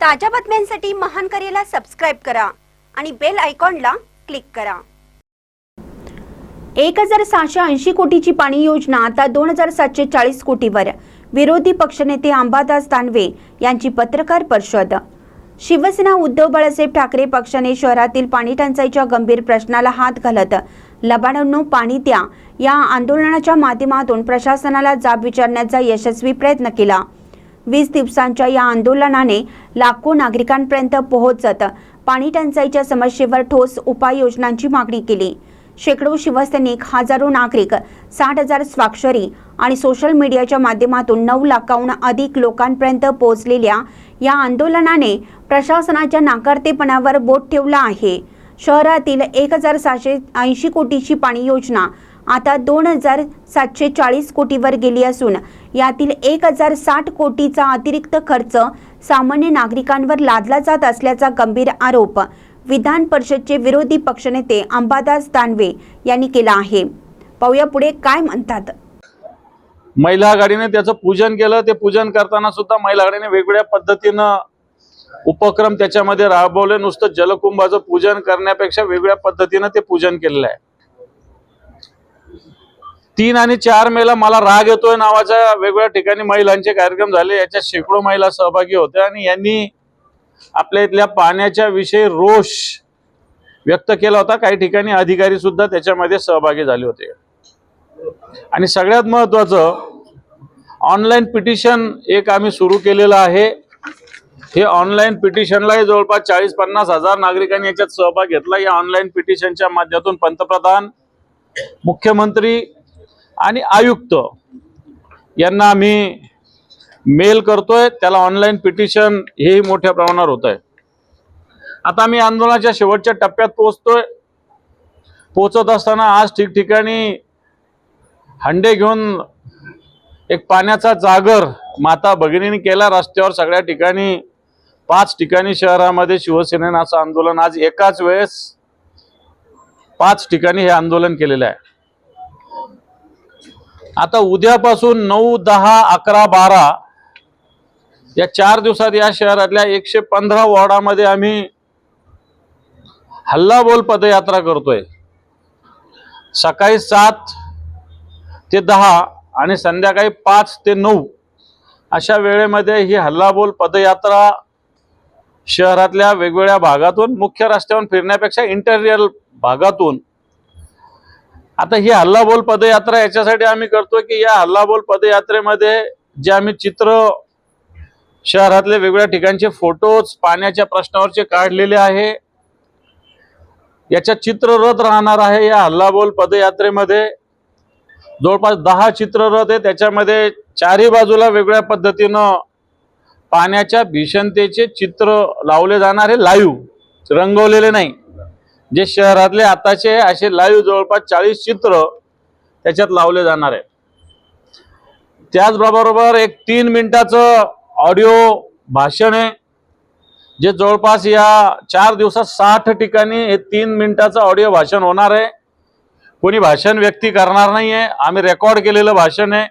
ताज्या बातम्यांसाठी महान करेला सबस्क्राईब करा आणि बेल आयकॉनला क्लिक करा. एक हजार सहाशे ऐंशी कोटीची पाणी योजना आता दोन हजार सातशे चाळीस कोटीवर. विरोधी पक्षनेते अंबादास दानवे यांची पत्रकार परिषद. शिवसेना उद्धव बाळासाहेब ठाकरे पक्षाने शहरातील पाणी टंचाईच्या गंभीर प्रश्नाला हात घालत लबाडांनो पाणी द्या. या आंदोलनाच्या माध्यमातून प्रशासनाला जाब विचारण्याचा यशस्वी प्रयत्न केला. वीस दिवसांच्या या आंदोलनाने लाखो नागरिकांपर्यंत पोहोचत पाणी टंचाईच्या समस्येवर ठोस उपाययोजनांची मागणी केली. शेकडो शिवसैनिक हजारो नागरिक साठ हजार स्वाक्षरी आणि सोशल मीडियाच्या माध्यमातून नऊ लाखाहून अधिक लोकांपर्यंत पोहोचलेल्या या आंदोलनाने प्रशासनाच्या नाकारतेपणावर बोट ठेवला आहे. शहरातील एक हजार सहाशे ऐंशी कोटीची पाणी योजना आता दोन हजार सातशे चाळीस कोटीवर गेली असून यातील एक हजार साठ कोटीचा अतिरिक्त खर्च सामान्य नागरिकांवर लादला जात असल्याचा गंभीर आरोप विधान परिषदचे विरोधी पक्षनेते अंबादास दानवे यांनी केला आहे. पाहूया पुढे काय म्हणतात. महिला आघाडीने त्याचं पूजन केलं. ते पूजन करताना सुद्धा महिला आघाडीने वेगवेगळ्या पद्धतीनं उपक्रम त्याच्यामध्ये राबवले. नुसतं जलकुंभाचं पूजन करण्यापेक्षा वेगळ्या पद्धतीनं ते पूजन केलेलं आहे. तीन आणि चार मेला मला राग येतोय नावाच्या वेगवेगळ्या ठिकाणी महिलांचे कार्यक्रम झाले. याच्यात शेकडो महिला सहभागी होत्या आणि यांनी आपल्या इथल्या पाण्याच्या विषयी रोष व्यक्त केला होता. काही ठिकाणी अधिकारी सुद्धा त्याच्यामध्ये सहभागी झाले होते. आणि सगळ्यात महत्वाचं ऑनलाईन पिटिशन एक आम्ही सुरू केलेलं आहे. हे ऑनलाईन पिटिशनलाही जवळपास चाळीस पन्नास हजार नागरिकांनी याच्यात सहभाग घेतला. या ऑनलाईन पिटिशनच्या माध्यमातून पंतप्रधान मुख्यमंत्री आणि आयुक्त यांना आम्ही मेल करतोय. त्याला ऑनलाईन पिटिशन हेही मोठ्या प्रमाणावर होत आहे आता आम्ही आंदोलनाच्या शेवटच्या टप्प्यात पोहोचतोय. पोहोचत असताना आज ठिकठिकाणी हंडे घेऊन एक पाण्याचा जागर माता भगिनीने केला. रस्त्यावर सगळ्या ठिकाणी पाच ठिकाणी शहरामध्ये शिवसेनेनं असं आंदोलन. आज एकाच वेळेस पाच ठिकाणी हे आंदोलन केलेलं आहे. आता उद्यापासून नऊ दहा अकरा बारा या चार दिवसात या शहरातल्या एकशे पंधरा वॉर्डामध्ये आम्ही हल्लाबोल पदयात्रा करतोय. सकाळी सात ते दहा आणि संध्याकाळी पाच ते नऊ अशा वेळेमध्ये ही हल्लाबोल पदयात्रा शहरातल्या वेगवेगळ्या भागातून मुख्य रस्त्यावरून फिरण्यापेक्षा इंटेरियर भागातून. आता ही हल्लाबोल पदयात्रा याच्यासाठी आम्ही करतोय की या हल्लाबोल पदयात्रेमध्ये जे आम्ही चित्र शहरातले वेगवेगळ्या ठिकाणचे फोटोज पाण्याच्या प्रश्नावरचे काढलेले आहे. याच्या चित्ररथ राहणार आहे या हल्लाबोल पदयात्रेमध्ये. जवळपास दहा चित्ररथ आहे. त्याच्यामध्ये चारही बाजूला वेगळ्या पद्धतीनं पाण्याच्या भीषणतेचे चित्र लावले जाणार आहे. लाईव्ह रंगवलेले नाही. जे शहरातले आताचे असे लाईव्ह जवळपास चाळीस चित्र त्याच्यात लावले जाणार आहे त्याचबरोबर एक तीन मिनिटाचं ऑडिओ भाषण आहे जे जवळपास या चार दिवसात साठ ठिकाणी हे तीन मिनिटाचं ऑडिओ भाषण होणार आहे. कोणी भाषण व्यक्ती करणार नाही आहे आम्ही रेकॉर्ड केलेलं भाषण आहे.